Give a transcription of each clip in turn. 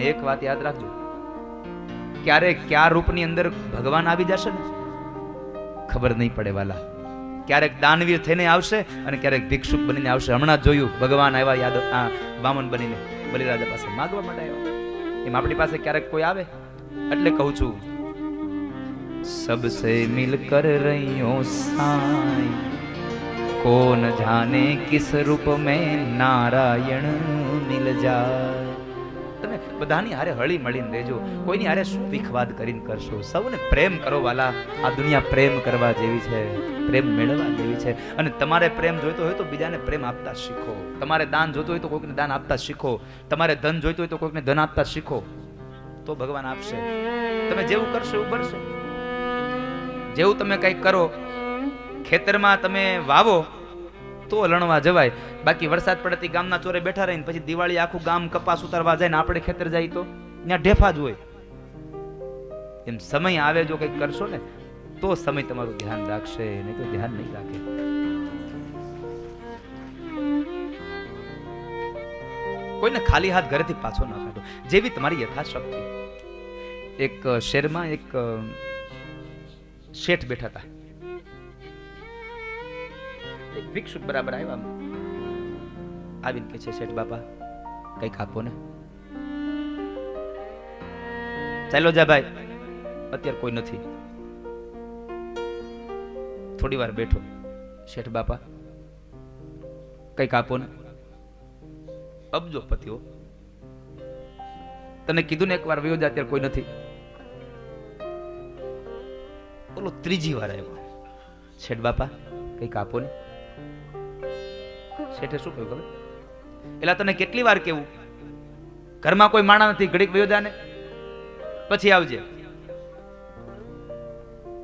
પણ એક વાત યાદ રાખજો. ક્યારે કયા રૂપની અંદર ભગવાન આવી જશે ને? ખબર નહીં પડે વાલા. ક્યારેક દાનવીર થઈને આવશે અને ક્યારેક ભિક્ષુક બનીને આવશે. હમણાં જોયું, ભગવાન આવ્યા યાદ, આ, વામન બનીને બલિરાજા પાસે માગવા માટે આવ્યો. એમ આપણી પાસે ક્યારેક કોઈ આવે? એટલે કહું છું, સબસે મિલ કર રહ્યો સાઈ. કોન જાને કિસ રૂપ મેં નારાયણ મિલ જાય? બધાની હારે હળી મળીને રહેજો. કોઈની હારે શું વિખવાદ કરીને કરશો. સૌને પ્રેમ કરો વાલા. આ દુનિયા પ્રેમ કરવા જેવી છે. પ્રેમ મેળવવા જેવી છે. અને તમારે પ્રેમ જોઈતો હોય તો બીજાને પ્રેમ આપતા શીખો. તમારે દાન જોઈતું હોય તો કોઈકને દાન આપતા શીખો. તમારે ધન જોઈતું હોય તો કોઈકને ધન આપતા શીખો. તો ભગવાન આપશે. તમે જેવું કરશો એવું બનશે. જેવું તમે કંઈક કરો, ખેતરમાં તમે વાવો તો લણવા જવાય. બાકી વરસાદ પડતી ગામના ચોરે બેઠા રહીને પછી દિવાળી આખું ગામ કપાસ ઉતારવા જાય ને આપણે ખેતર જાય તો? ત્યાં ઢેફા જ હોય. એમ સમય આવે જો કંઈક કરશો ને, તો સમય તમારું ધ્યાન રાખશે, નહીં તો ધ્યાન નહીં રાખે. કોઈને ખાલી હાથ ઘરેથી પાછો ન કાઢો. જેવી તમારી યથાશક્તિ. એક શેરમાં એક શેઠ બેઠા હતા. એક ભિક્ષુક બરાબર આવ્યા આવીને કે છે, શેઠ બાપા, કંઈક આપો ને. ચાલો જા ભાઈ, અત્યારે કોઈ નથી. થોડી વાર બેઠો. શેઠ બાપા, કંઈક આપો ને. અબજો પતિઓ. તને કીધું ને એકવાર, વયો જા, અત્યારે કોઈ નથી. બોલો ત્રીજી વાર આવ્યો. શેઠ બાપા, કંઈક આપો ને. શેઠે શું કહ્યું ખબર? એટલે તને કેટલી વાર કેવું? ઘરમાં કોઈ માણા નથી, ઘડીક વયોદાને? પછી આવજે.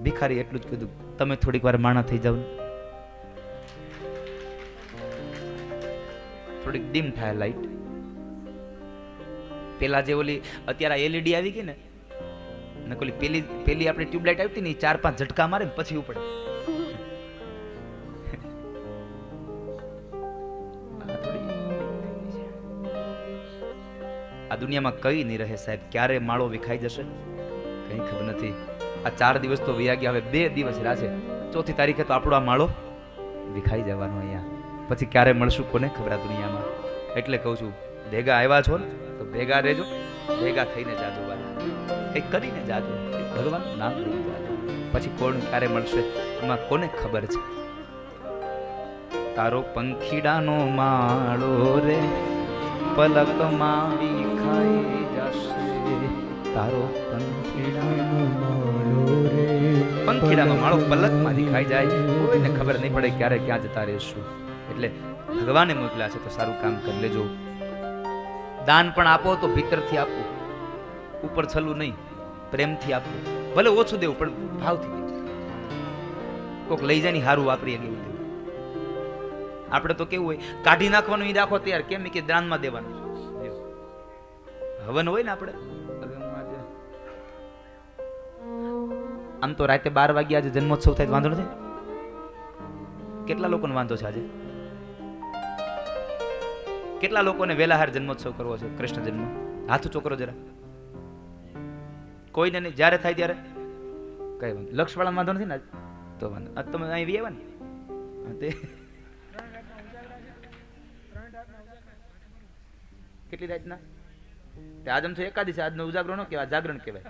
ભિખારી એટલું જ કીધું, તમે થોડીક વાર માણા થઈ જાવ થોડીક ડીમ થાય લાઈટ. પેલા જે ઓલી, અત્યારે એલઈડી આવી ગઈ ને ને પેલી પેલી આપણી ટ્યુબલાઇટ આવી ને ચાર પાંચ ઝટકા મારે પછી ઉપડે. આ દુનિયામાં કઈ નહીં રહે સાહેબ. ક્યારે માળો વિખાઈ જશે? કઈ ખબર નથી. આ ચાર દિવસ તો વયા ગયા, હવે બે દિવસ રહ્યા છે. ચોથી તારીખે તો આપણો આ માળો વિખાઈ જવાનો અહીંયા. પછી ક્યારે મળશું કોને ખબર આ દુનિયામાં? એટલે કહું છું, ભેગા આવ્યા છો ને, તો ભેગા રહેજો. ભેગા થઈને જાજો વાલા કંઈક કરીને જાજો ભગવાનનું નામ જાજો પછી કોણ ક્યારે મળશે, એમાં કોને ખબર છે? તારો પંખીડાનો માળો રે પલકમાં વિખાઈ જશે તારો પંખીડાનો માળો રે પંખીડાનો માળો પલકમાં દેખાઈ જાય. કોઈને ખબર નહીં પડે ક્યારે ક્યાં જતા રહેશું. એટલે ભગવાને મોકલ્યા છે તો સારું કામ કરી લેજો. દાન પણ આપો તો ભીતરથી આપો. ઉપર છલું નહીં પ્રેમથી આપો. ભલે ઓછું દેવું પણ ભાવથી કોક લઈ જાય ને હારું વાપરીએ એવું દેવું. આપણે તો કેવું હોય કાઢી નાખવાનું ઈ રાખો તૈયાર. કેમ? કે દાનમાં દેવાનું. હવન હોય ને આપણે? આમ તો રાતે બાર વાગ્યા આજે જન્મોત્સવ થાય વાંધો નથી? કેટલા લોકોને વાંધો છે આજે? કેટલા લોકોને વેલાહાર જન્મોત્સવ કરવો છે? કૃષ્ણ જન્મ. હાથ ચોકરો જરા. કોઈને નહીં. જ્યારે થાય ત્યારે? કઈ વાંધો લક્ષવાળા વાંધો નથી ને? તો વાંધો આ તમે અહીં વી આવ્યા ને? તે. કેટલી રાતના? તે આજ આમ તો એકાદી આજનો ઉજાગરો ન કહેવાય, જાગરણ કહેવાય.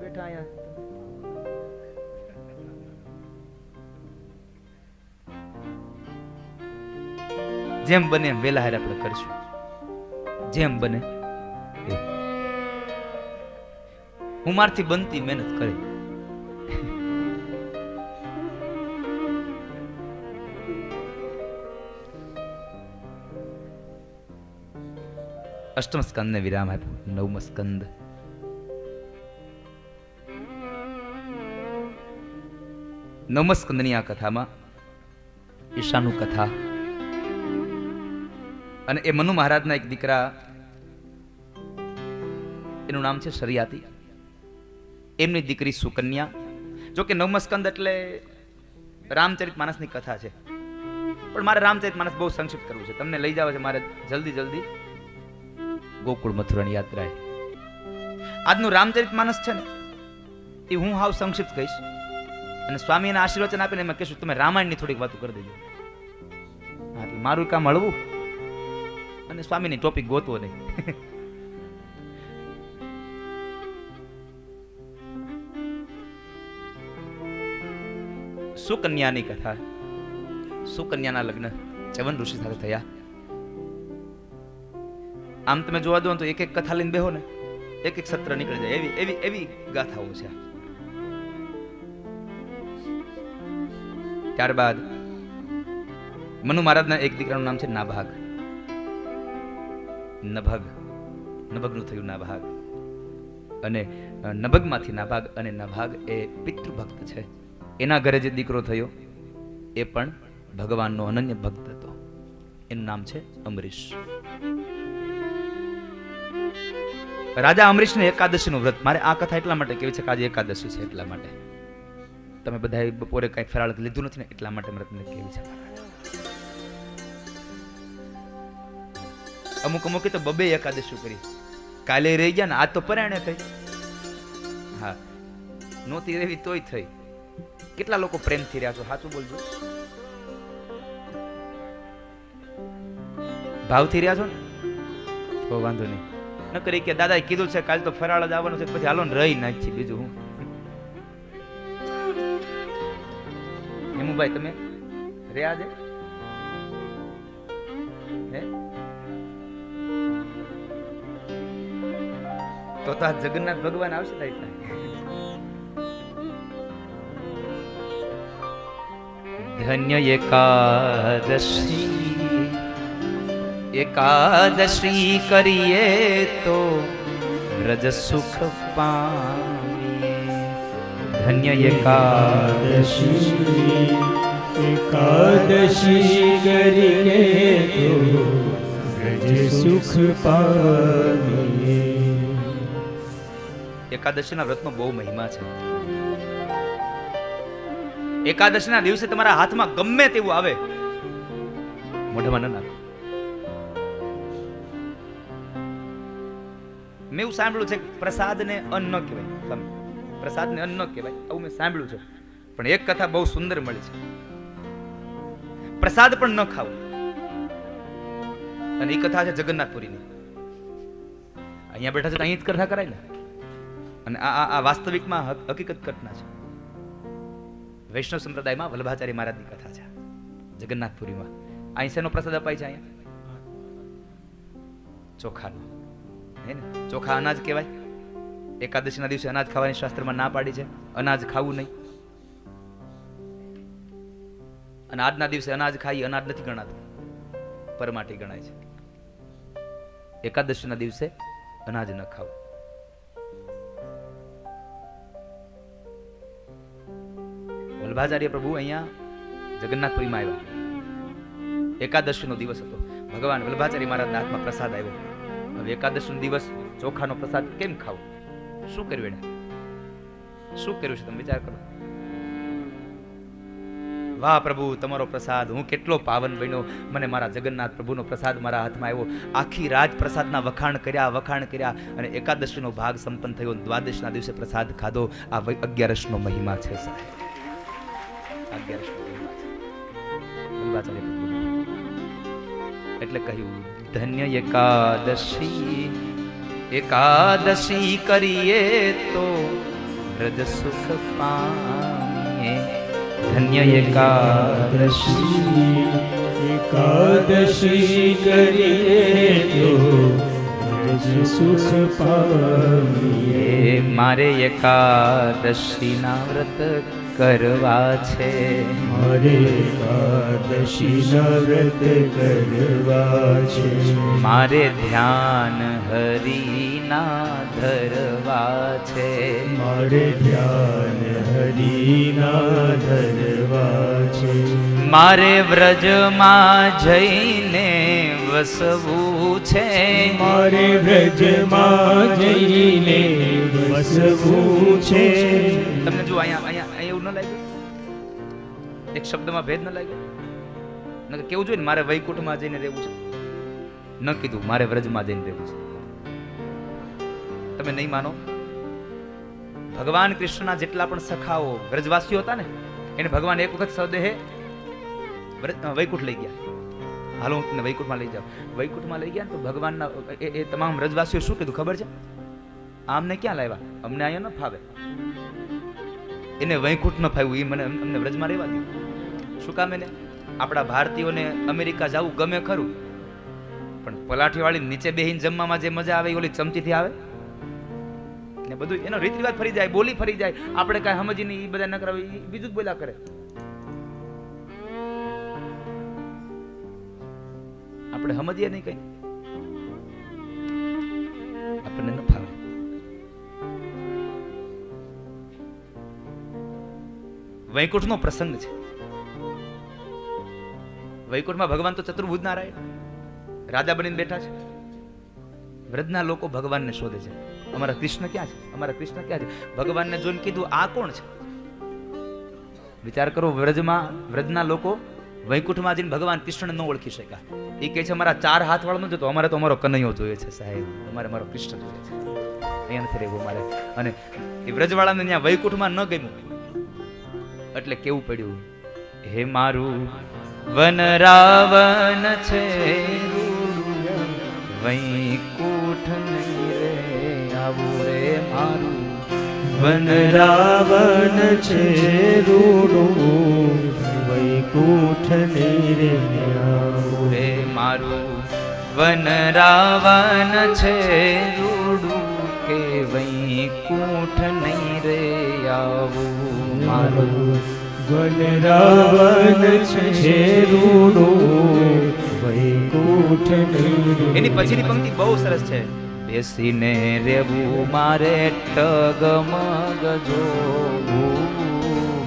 બેઠા અહીંયા. જેમ બને એમ વેલા હારે આપણે કરશું. જેમ બને હું મારથી બનતી મહેનત કરે. અષ્ટમ સ્કંદને વિરામ આપ્યો નવમ સ્કંદ નવમ સ્કંદની આ કથામાં ઈશાનું કથા અને એ મનુ મહારાજના એક દીકરા એનું નામ છે શરિયાતી એમની દીકરી સુકન્યા જો કે નવમસ્કંદ એટલે રામચરિત માનસની કથા છે પણ મારે રામચરિત માનસ બહુ સંક્ષિપ્ત કરવું છે તમને લઈ જાવ છે મારે જલ્દી જલ્દી ગોકુળ મથુરાની યાત્રાએ આજનું રામચરિત માનસ છે ને, એ હું હાવ સંક્ષિપ્ત કહીશ. અને સ્વામીના આશીર્વચન આપીને એમાં કહેશું, તમે રામાયણની થોડીક વાતો કરી દેજો. એટલે મારું કામ હળવું અને સ્વામીની ટોપિક ગોતવો નહીં. સુકન્યાની કથા, સુકન્યાના લગ્ન ચવન ઋષિ સાથે થયા. આમ તમે જોવા દો તો એક એક કથા લઈને બેહો ને, એક એક સત્ર નીકળી જાય. એવી એવી એવી ગાથાઓ છે. ત્યારબાદ મનુ મહારાજના એક દીકરાનું નામ છે નાભાગ. નભગ, નભગનું થયું નાભાગ. અને નભગમાંથી નાભાગ અને નાભાગ એ પિતૃભક્ત છે. એના ઘરે જે દીકરો થયો, એ પણ ભગવાનનો અનન્ય ભક્ત હતો. એનું નામ છે અમરીશ. રાજા અમરીશને એકાદશીનું વ્રત. મારે આ કથા એટલા માટે કેવી છે કે આજે એકાદશી છે એટલા માટે. તમે બધા બપોરે કાંઈ ફરાળ લીધું નથી ને એટલા માટે વ્રતને કેવી છે અમુક અમુક તો બબે એકાદશી કરી. કાલે રહી ગયા ને આ તો પરાયણે થઈ. હા, નહોતી રહેવી તોય થઈ. કેટલા લોકો પ્રેમથી રહ્યા છો? સાચું બોલજો. ભાવથી રહ્યા છો ને? તો વાંધો નહીં. ન કરી કે દાદાએ કીધું છે કાલ તો ફરાળ જ આવવાનું છે પછી હાલો રહી નાખી બીજું હું. હેમુભાઈ, તમે રહ્યા છે? હે? તો તો જગન્નાથ ભગવાન આવશે ને ધન્ય એકાદશી. એકાદશી કરીએ તો રજ સુખ પામીએ ધન્ય એકાદશી એકાદશી કરીએ તો રજ સુખ પામીએ એકાદશીના વ્રતનો બહુ મહિમા છે. એકાદશીના દિવસે તમારા હાથમાં ગમે તેવું આવે મોઢામાં ન નાખો. મેં એવું સાંભળ્યું છે પ્રસાદને અન્ન કહેવાય. તમે પ્રસાદને અન્ન કહેવાય. આવું મેં સાંભળ્યું છે. પણ એક કથા બહુ સુંદર મળી છે. પ્રસાદ પણ ન ખાવું. અને એ કથા છે જગન્નાથપુરીની. અહીંયા બેઠા છે અહીં જ કથા કરાય ને? અને આ આ- આ વાસ્તવિકમાં હકીકત ઘટના છે. વૈષ્ણવ સંપ્રદાયમાં વલ્લભાચાર્ય મહારાજની કથા છે. જગન્નાથપુરીમાં. અહીં શેનો પ્રસાદ અપાય છે અહીંયા? ચોખાનો. હે ને? ચોખા અનાજ કહેવાય. એકાદશીના દિવસે અનાજ ખાવાની શાસ્ત્રમાં ના પાડી છે. અનાજ ખાવું નહીં. અને આજના દિવસે અનાજ ખાઈ અનાજ નથી ગણાતું. પરમાટી ગણાય છે. એકાદશીના દિવસે અનાજ ન ખાવું. વલ્ભાચાર્ય પ્રભુ અહીંયા જગન્નાથપુરીમાં આવ્યા. એકાદશીનો દિવસ હતો. ભગવાન વલ્ભાચાર્ય મહારાજના હાથમાં પ્રસાદ આવ્યો. હવે એકાદશીનો દિવસ ચોખાનો પ્રસાદ કેમ ખાવો? શું કર્યું એને શું કર્યું છે તમે વિચાર કરો. વાહ પ્રભુ, તમારો પ્રસાદ. હું કેટલો પાવન બન્યો. મને મારા જગન્નાથ પ્રભુનો પ્રસાદ મારા હાથમાં આવ્યો. આખી રાત પ્રસાદના વખાણ કર્યા વખાણ કર્યા અને એકાદશીનો ભાગ સંપન્ન થયો. દ્વાદશના દિવસે પ્રસાદ ખાધો. આ અગિયારસનો મહિમા છે સાહેબ. અગિયારસનો મહિમા છે. એટલે કહ્યું ધન્ય એકાદશી. એકાદશી કરીએ તો હૃદ સુખ પામીએ. ધન્ય એકાદશી. એકાદશી કરીએ તો મારે એકાદશીના વ્રત કરવા છે. મારે એકાદશી વ્રત કરવા છે. મારે ધ્યાન હરિના ધરવા છે. મારે ધ્યાન હરિના ધરવા છે. મારે વ્રજમાં જઈને વસવું છે. મારે વ્રજમાં જઈને વસવું છે. તમને જો અહીંયા અહીંયા. એક શબ્દમાં ભેદ ન લાગ્યો? નકર કેવું જોઈએ ને, મારે વૈકુંઠમાં જઈને રહેવું છે? ન કીધું, મારે વ્રજમાં જઈને રહેવું છે. તમે નહીં માનો? ભગવાન કૃષ્ણના જેટલા પણ સખાઓ વ્રજવાસીઓ હતા ને, એને ભગવાન એક વખત સદેહે વૈકુંઠ લઈ ગયા. હાલો, હું તમને વૈકુંઠમાં લઈ જાઉં. વૈકુંઠમાં લઈ ગયા તો ભગવાનના એ તમામ વ્રજવાસીઓ શું કીધું ખબર છે? આમને ક્યાં લાવ્યા? અમને અહીંયા ન ફાવે. એને વૈકુંઠ ન ફાવ્યું, એ મને અમને વ્રજમાં રહેવા દીધું શું કામ એને? આપણા ભારતીયોને અમેરિકા જવું ગમે ખરું, પણ પલાઠીવાળી નીચે બેહીને જમવામાં જે મજા આવે એ ઓલી ચમચીથી આવે? ને બધું એનો રીત રિવાજ ફરી જાય, બોલી ફરી જાય, આપણે કાંઈ સમજીને એ બધા ન કરાવે એ બીજું જ બોલ્યા કરે. આપણે સમજીએ નહીં કઈ. વૈકુંઠનો પ્રસંગ છે. વૈકુંઠમાં ભગવાન તો ચતુર્ભુજ નારાયણ રાજા બનીને બેઠા છે. વ્રજના લોકો ભગવાનને શોધે છે. અમારા કૃષ્ણ ક્યાં છે? અમારા કૃષ્ણ ક્યાં છે? ભગવાનને જોઈને કીધું, આ કોણ છે? વિચાર કરો, વ્રજમાં વ્રજના લોકો વૈકુંઠમાં જઈને ભગવાન કૃષ્ણ ન ઓળખી શક્યા. એ કહે છે અમારા ચાર હાથ વાળો નથી તો અમારે તો અમારો કનૈયો જોઈએ છે સાહેબ. અમારે મારો કૃષ્ણ જોઈએ છે. અહીંયા નથી રહેવું અમારે અને એ વ્રજવાળાને ત્યાં વૈકુંઠમાં ન ગમ્યું. એટલે કેવું પડ્યું હે મારું વન રાવન છે, વૈકુંઠ નહીં રે મારું વન રાવણ છે રૂડું વૈકુંઠ ને રે, આવું. રે મારું વન રાવન છે એની પછીની પંક્તિ બહુ સરસ છે. બેસીને રેવું મારે ટગમગ જોવું.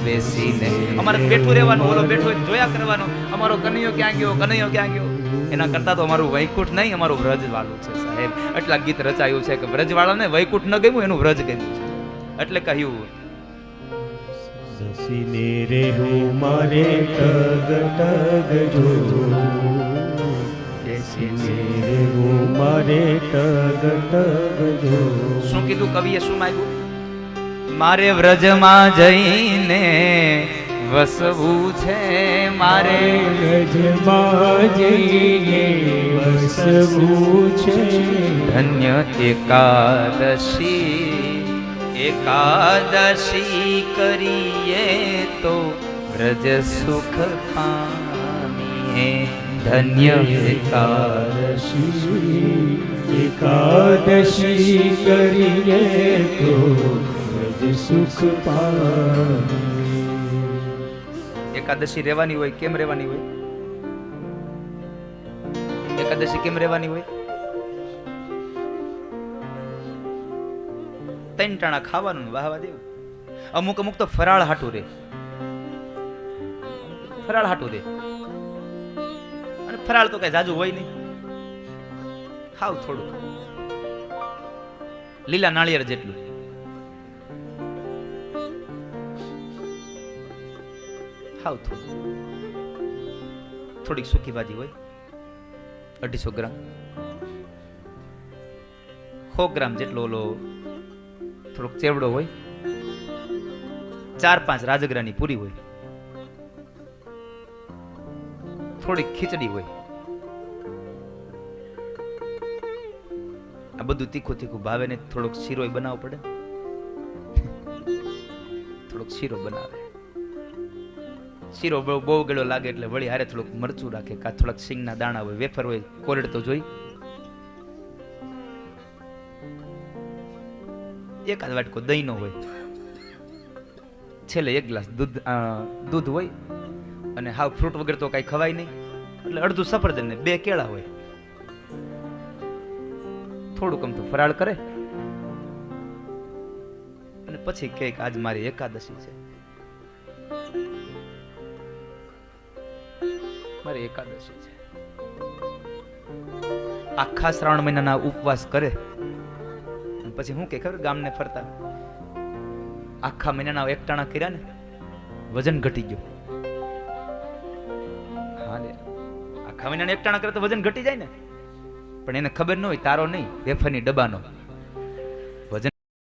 બેસીને અમારે બેઠું રહેવાનું, ઓલો બેઠો જોયા કરવાનો. અમારો કનૈયો ક્યાં ગયો, કનૈયો ક્યાં ગયો? એના કરતાં તો અમારું વૈકુંઠ નહીં, અમારું વ્રજ વાળું છે સાહેબ. એટલા ગીત રચાયું છે કે વ્રજવાળાને વૈકુંઠ ન ગમ્યું, એનું વ્રજ ગમ્યું છે. એટલે કહ્યું સસીને રેવું મારે ટગ ટગ જો સસીને રે હું મારે ટગ ટગ જો શું કીધું કવિએ શું માંગ્યું? મારે વ્રજમાં જઈને વસવું છે મારે જઈને વસવું છે. ધન્ય એકાદશી. એકાદશી કરીએ તો વ્રજ સુખ પામીએ. ધન્ય એકાદશી. એકાદશી કરીએ તો વ્રજ સુખ પામીએ. એકાદશી રહેવાની હોય, કેમ રહેવાની હોય? એકાદશી કેમ રહેવાની હોય? ત્રણ ટાણા ખાવાનું વાહવા દેવું. અમુક અમુક તો ફરાળ હાટું રે. ફરાળ હાટું રે. અને ફરાળ તો કઈ જાજુ હોય નહીં. ખાવ થોડું. લીલા નાળિયેર જેટલું. ખાવ થોડું. થોડીક સૂકી ભાજી હોય. અઢીસો ગ્રામ. સો ગ્રામ જેટલો ઓલો થોડોક ચેવડો હોય. ચાર પાંચ રાજગરાની પૂરી હોય. થોડીક ખીચડી હોય. આ બધું તીખું તીખું ભાવે ને થોડોક શીરોય બનાવવો પડે. થોડોક શીરો બનાવે. શીરો બહુ ગળો લાગે એટલે વળી હારે થોડુંક મરચું રાખે કાં થોડાક સિંગના દાણા હોય, વેફર હોય, કોરડ તો જોઈ. એકાદ વાટકો દહીંનો હોય. છેલ્લે એક ગ્લાસ દૂધ દૂધ હોય અને હાવ ફ્રૂટ વગર તો કાંઈ ખવાય નહીં. એટલે અડધું સફરજન ને બે કેળા હોય. થોડુંક અમથું ફરાળ કરે. અને પછી કે આજ મારી એકાદશી છે. મારી એકાદશી છે. આખા શ્રાવણ મહિનાના ઉપવાસ કરે. પછી હું કે ખબર ગામને ફરતા? આખા મહિનાના એકટાણા કર્યા ને, વજન ઘટી ગયું. હા લે ખાવીને એકટાણા કરે તો વજન ઘટી જાય ને? પણ એને ખબર ન હોય, તારો નહીં વેફરની ડબ્બાનો.